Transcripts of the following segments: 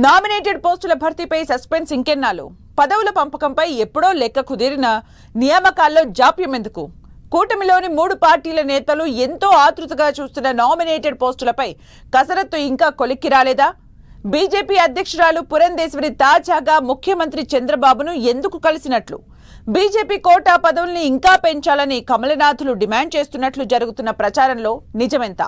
Nominated పోస్టుల భర్తీపై suspense ఇంకెన్నాళ్ళు? పదవుల పంపకంపై ఎప్పుడో లెక్క కుదిరిన నియామకాల్లో జాప్యం ఎందుకు? కూటమిలోని మూడు పార్టీల నేతలు ఎంతో ఆతృతగా చూస్తున్న నామినేటెడ్ పోస్టులపై కసరత్తు ఇంకా కొలిక్కి రాలేదా? బీజేపీ అధ్యక్షురాలు పురంధేశ్వరి తాజాగా ముఖ్యమంత్రి చంద్రబాబును ఎందుకు కలిసినట్లు? బీజేపీ కోటా పదవుల్ని ఇంకా పెంచాలని కమలనాథులు డిమాండ్ చేస్తున్నట్లు జరుగుతున్న ప్రచారంలో నిజమెంత?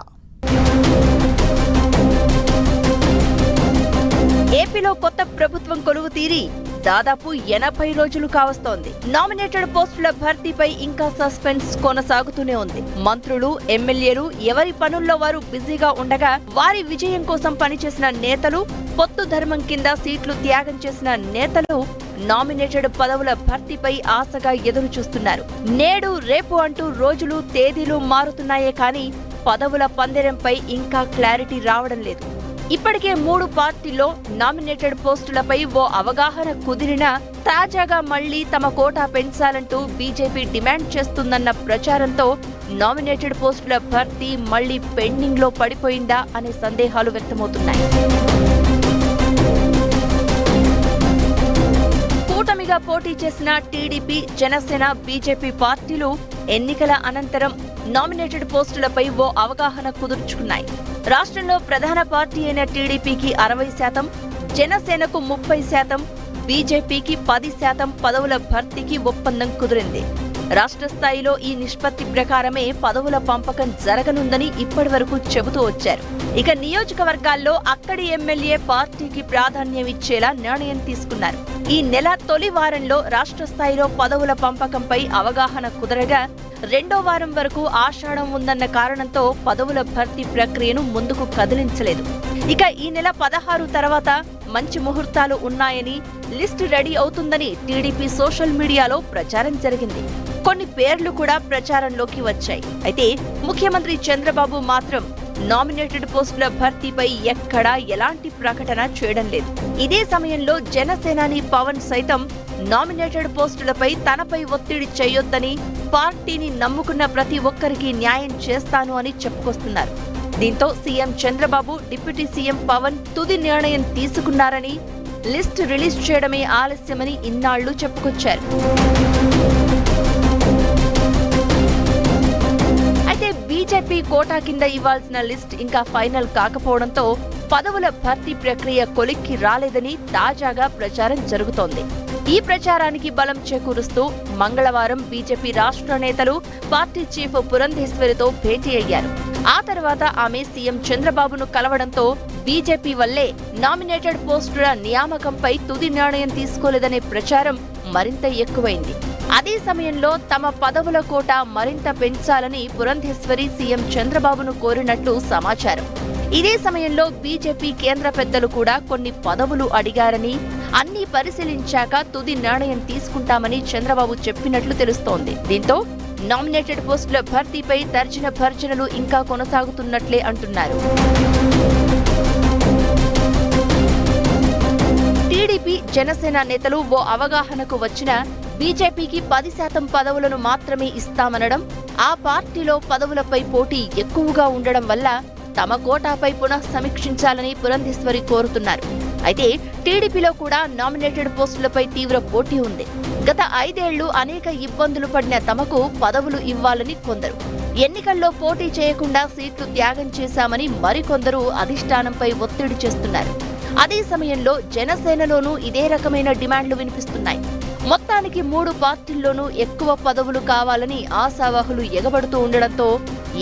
ఏపీలో కొత్త ప్రభుత్వం కొలువు తీరి దాదాపు ఎనభై రోజులు కావస్తోంది. నామినేటెడ్ పోస్టుల భర్తీపై ఇంకా సస్పెన్స్ కొనసాగుతూనే ఉంది. మంత్రులు ఎమ్మెల్యేలు ఎవరి పనుల్లో వారు బిజీగా ఉండగా వారి విజయం కోసం పనిచేసిన నేతలు పొత్తు ధర్మం కింద సీట్లు త్యాగం చేసిన నేతలు నామినేటెడ్ పదవుల భర్తీపై ఆశగా ఎదురు చూస్తున్నారు నేడు రేపు అంటూ రోజులు తేదీలు మారుతున్నాయే కానీ పదవుల పందెరంపై ఇంకా క్లారిటీ రావడం లేదు. ఇప్పటికే మూడు పార్టీల్లో నామినేటెడ్ పోస్టులపై ఓ అవగాహన కుదిరినా తాజాగా మళ్ళీ తమ కోటా పెంచాలంటూ బీజేపీ డిమాండ్ చేస్తుందన్న ప్రచారంతో నామినేటెడ్ పోస్టుల భర్తీ మళ్ళీ పెండింగ్లో పడిపోయిందా అనే సందేహాలు వ్యక్తమవుతున్నాయి. కూటమిగా పోటీ చేసిన టీడీపీ జనసేన బీజేపీ పార్టీలు ఎన్నికల అనంతరం నామినేటెడ్ పోస్టులపై ఓ అవగాహన కుదుర్చుకున్నాయి. రాష్ట్రంలో ప్రధాన పార్టీ అయిన టీడీపీకి అరవై శాతం జనసేనకు ముప్పై శాతం బీజేపీకి పది శాతం పదవుల భర్తీకి ఒప్పందం కుదిరింది. రాష్ట్ర స్థాయిలో ఈ నిష్పత్తి ప్రకారమే పదవుల పంపకం జరగనుందని ఇప్పటి వరకు చెబుతూ వచ్చారు. ఇక నియోజకవర్గాల్లో అక్కడి ఎమ్మెల్యే పార్టీకి ప్రాధాన్యం ఇచ్చేలా నిర్ణయం తీసుకున్నారు. ఈ నెల తొలి వారంలో రాష్ట్ర స్థాయిలో పదవుల పంపకంపై అవగాహన కుదరగా రెండో వారం వరకు ఆషాఢం ఉందన్న కారణంతో పదవుల భర్తీ ప్రక్రియను ముందుకు కదిలించలేదు. ఇక ఈ నెల పదహారు తర్వాత మంచి ముహూర్తాలు ఉన్నాయని లిస్ట్ రెడీ అవుతుందని టీడీపీ సోషల్ మీడియాలో ప్రచారం జరిగింది. కొన్ని పేర్లు కూడా ప్రచారంలోకి వచ్చాయి. అయితే ముఖ్యమంత్రి చంద్రబాబు మాత్రం నామినేటెడ్ పోస్టుల భర్తీపై ఎక్కడా ఎలాంటి ప్రకటన చేయడం లేదు. ఇదే సమయంలో జనసేనాని పవన్ సైతం నామినేటెడ్ పోస్టులపై తనపై ఒత్తిడి చేయొద్దని పార్టీని నమ్ముకున్న ప్రతి ఒక్కరికి న్యాయం చేస్తాను అని చెప్పుకొస్తున్నారు. దీంతో CM Chandrababu deputy CM Pavan తుది నిర్ణయం తీసుకున్నారని లిస్ట్ రిలీజ్ చేయడమే ఆలస్యమని ఇన్నాళ్ళు చెప్పుకొచ్చారు. బీజేపీ కోటా కింద ఇవ్వాల్సిన లిస్ట్ ఇంకా ఫైనల్ కాకపోవడంతో పదవుల భర్తీ ప్రక్రియ కొలిక్కి రాలేదని తాజాగా ప్రచారం జరుగుతోంది. ఈ ప్రచారానికి బలం చేకూరుస్తూ మంగళవారం బీజేపీ రాష్ట్ర నేతలు పార్టీ చీఫ్ పురంధేశ్వరితో భేటీ అయ్యారు. ఆ తర్వాత ఆమె సీఎం చంద్రబాబును కలవడంతో బీజేపీ వల్లే నామినేటెడ్ పోస్టుల నియామకంపై తుది నిర్ణయం తీసుకోలేదనే ప్రచారం మరింత ఎక్కువైంది. అదే సమయంలో తమ పదవుల కోట మరింత పెంచాలని పురంధేశ్వరి సీఎం చంద్రబాబును కోరినట్లు సమాచారం. ఇదే సమయంలో బీజేపీ కేంద్ర పెద్దలు కూడా కొన్ని పదవులు అడిగారని అన్ని పరిశీలించాక తుది నిర్ణయం తీసుకుంటామని చంద్రబాబు చెప్పినట్లు తెలుస్తోంది. దీంతో నామినేటెడ్ పోస్టుల భర్తీపై తర్జన భర్జనలు ఇంకా కొనసాగుతున్నట్లే అంటున్నారు. టీడీపీ జనసేన నేతలు ఓ అవగాహనకు వచ్చిన బీజేపీకి పది శాతం పదవులను మాత్రమే ఇస్తామనడం ఆ పార్టీలో పదవులపై పోటీ ఎక్కువగా ఉండడం వల్ల తమ కోటాపై పునః సమీక్షించాలని పురంధేశ్వరి కోరుతున్నారు. అయితే టీడీపీలో కూడా నామినేటెడ్ పోస్టులపై తీవ్ర పోటీ ఉంది. గత ఐదేళ్ళు అనేక ఇబ్బందులు పడిన తమకు పదవులు ఇవ్వాలని కొందరు. ఎన్నికల్లో పోటీ చేయకుండా సీట్లు త్యాగం చేశామని మరికొందరు అధిష్టానంపై ఒత్తిడి చేస్తున్నారు. అదే సమయంలో జనసేనలోనూ ఇదే రకమైన డిమాండ్లు వినిపిస్తున్నాయి. మొత్తానికి మూడు పార్టీల్లోనూ ఎక్కువ పదవులు కావాలని ఆశావాహులు ఎగబడుతూ ఉండడంతో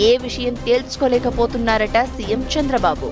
ఏ విషయం తేల్చుకోలేకపోతున్నారట సీఎం చంద్రబాబు.